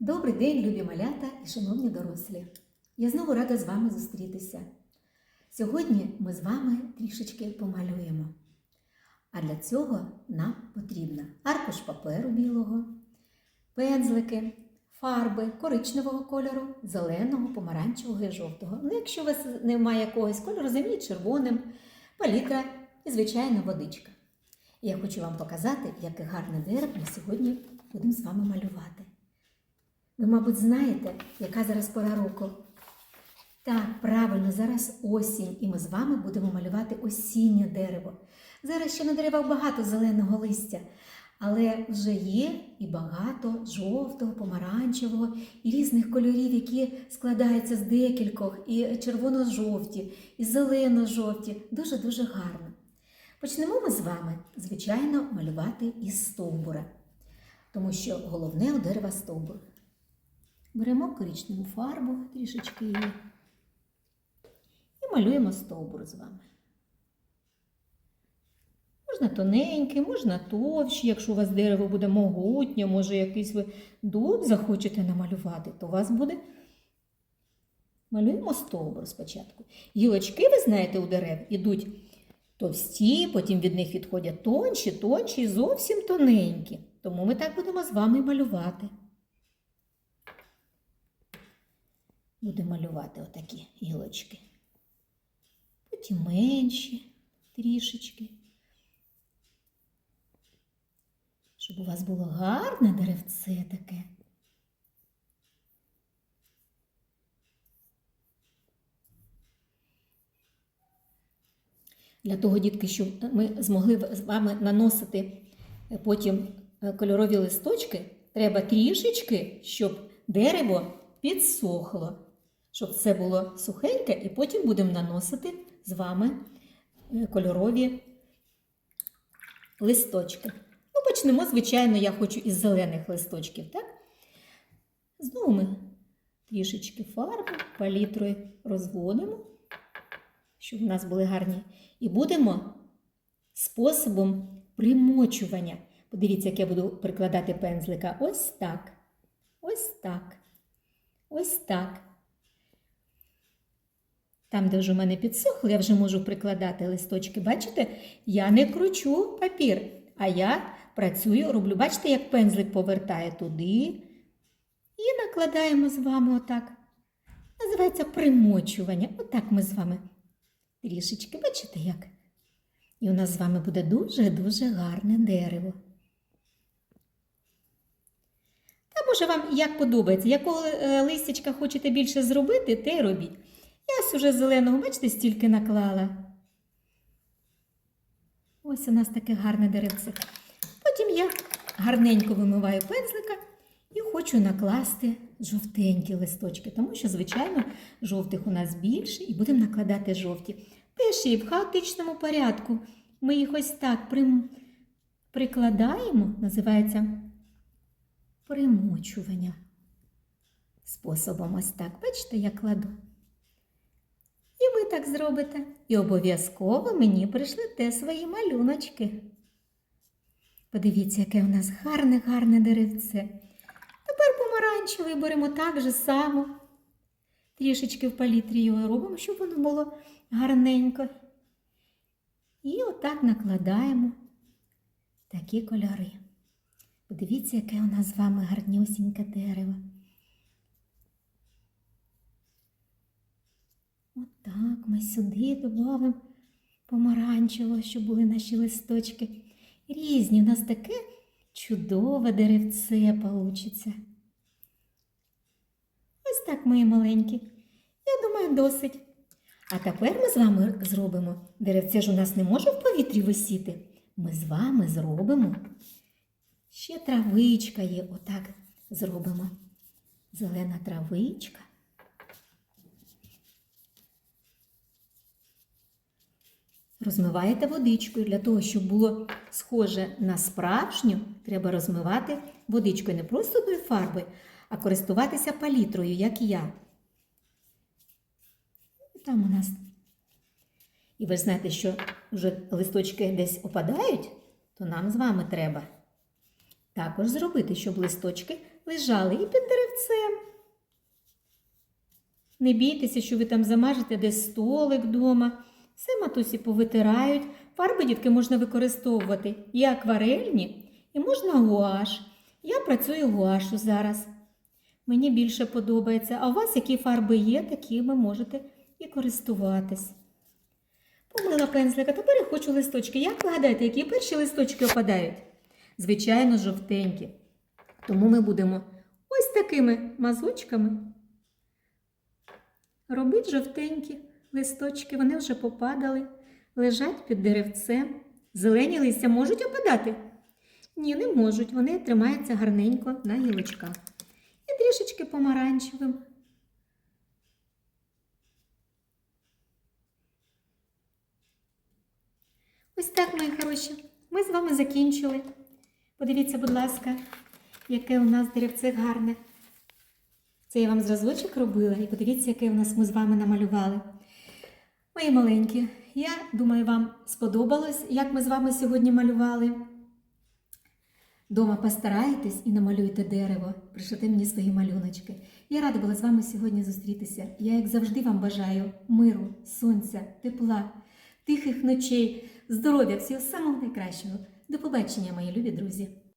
Добрий день, любі малята і шановні дорослі. Я знову рада з вами зустрітися. Сьогодні ми з вами трішечки помалюємо. А для цього нам потрібно аркуш паперу білого, пензлики, фарби коричневого кольору, зеленого, помаранчевого і жовтого. Ну, якщо у вас немає якогось кольору, замініть червоним, палітра і, звичайно, водичка. І я хочу вам показати, яке гарне дерево ми сьогодні будемо з вами малювати. Ви, мабуть, знаєте, яка зараз пора року? Так, правильно, зараз осінь, і ми з вами будемо малювати осіннє дерево. Зараз ще на деревах багато зеленого листя, але вже є і багато жовтого, помаранчевого і різних кольорів, які складаються з декількох, і червоно-жовті, і зелено-жовті. Дуже-дуже гарно. Почнемо ми з вами, звичайно, малювати із стовбура, тому що головне у дерева стовбур. Беремо коричневу фарбу, трішечки її, і малюємо стовбур з вами. Можна тоненький, можна товщий, якщо у вас дерево буде могутнє, може якийсь ви дуб захочете намалювати, то у вас буде. Малюємо стовбур спочатку. Гілочки, ви знаєте, у дерев ідуть товсті, потім від них відходять тонші, тонші і зовсім тоненькі. Тому ми так будемо з вами малювати. Будемо малювати отакі гілочки. Потім менші трішечки. Щоб у вас було гарне деревце таке. Для того, дітки, щоб ми змогли з вами наносити потім е, кольорові листочки, треба трішечки, щоб дерево підсохло, щоб це було сухеньке, і потім будемо наносити з вами е, кольорові листочки. Ну, почнемо, звичайно, я хочу із зелених листочків, так? Знову ми трішечки фарби палітрою розводимо, щоб в нас були гарні. І будемо способом примочування. Подивіться, як я буду прикладати пензлика. Ось так. Ось так. Ось так. Там, де вже в мене підсохло, я вже можу прикладати листочки. Бачите, я не кручу папір, а я працюю, роблю. Бачите, як пензлик повертає туди. І накладаємо з вами отак. Називається примочування. Отак ми з вами трішечки, бачите як? І у нас з вами буде дуже-дуже гарне дерево. Та може вам як подобається, якого е, листячка хочете більше зробити, те й робіть. Ось уже зеленого, бачите, стільки наклала. Ось у нас таке гарне деревце. Потім я гарненько вимиваю пензлика і хочу накласти жовтенькі листочки, тому що, звичайно, жовтих у нас більше, і будемо накладати жовті. Теж і в хаотичному порядку. Ми їх ось так прикладаємо, називається примочування. Способом ось так. Бачите, я кладу. І ви так зробите. І обов'язково мені прийшлете свої малюночки. Подивіться, яке у нас гарне-гарне деревце. Тепер помаранчевий беремо так же само. Трішечки в палітрі його робимо, щоб воно було гарненько. І отак накладаємо такі кольори. Подивіться, яке у нас з вами гарнюсіньке дерево. Отак ми сюди додамо помаранчево, щоб були наші листочки. Різні, у нас таке чудове деревце получиться. Ось так, мої маленькі. Я думаю, досить. А тепер ми з вами зробимо. Деревце ж у нас не може в повітрі висіти. Ми з вами зробимо. Ще травичка є. Отак зробимо. Зелена травичка. Розмиваєте водичкою. Для того, щоб було схоже на справжню, треба розмивати водичкою не просто фарбою, а користуватися палітрою, як я. Там у нас. І ви знаєте, що вже листочки десь опадають, то нам з вами треба також зробити, щоб листочки лежали і під деревцем. Не бійтеся, що ви там замажете десь столик вдома. Все матусі повитирають. Фарби дітки можна використовувати і акварельні, і можна гуаш. Я працюю гуашу зараз. Мені більше подобається. А у вас які фарби є, такі ви можете і користуватись. Помила пензлика, тепер я хочу листочки. Як ви гадаєте, які перші листочки опадають? Звичайно, жовтенькі. Тому ми будемо ось такими мазочками робити жовтенькі листочки. Вони вже попадали, лежать під деревцем. Зелені листя можуть опадати? Ні, не можуть. Вони тримаються гарненько на гілочках. І трішечки помаранчевим. Ось так, мої хороші. Ми з вами закінчили. Подивіться, будь ласка, яке у нас деревце гарне. Це я вам зразочок робила, і подивіться, яке у нас ми з вами намалювали. Мої маленькі, я думаю, вам сподобалось, як ми з вами сьогодні малювали. Дома постарайтесь і намалюйте дерево, пришите мені свої малюночки. Я рада була з вами сьогодні зустрітися. Я, як завжди, вам бажаю миру, сонця, тепла, тихих ночей, здоров'я, всього самого найкращого. До побачення, мої любі друзі!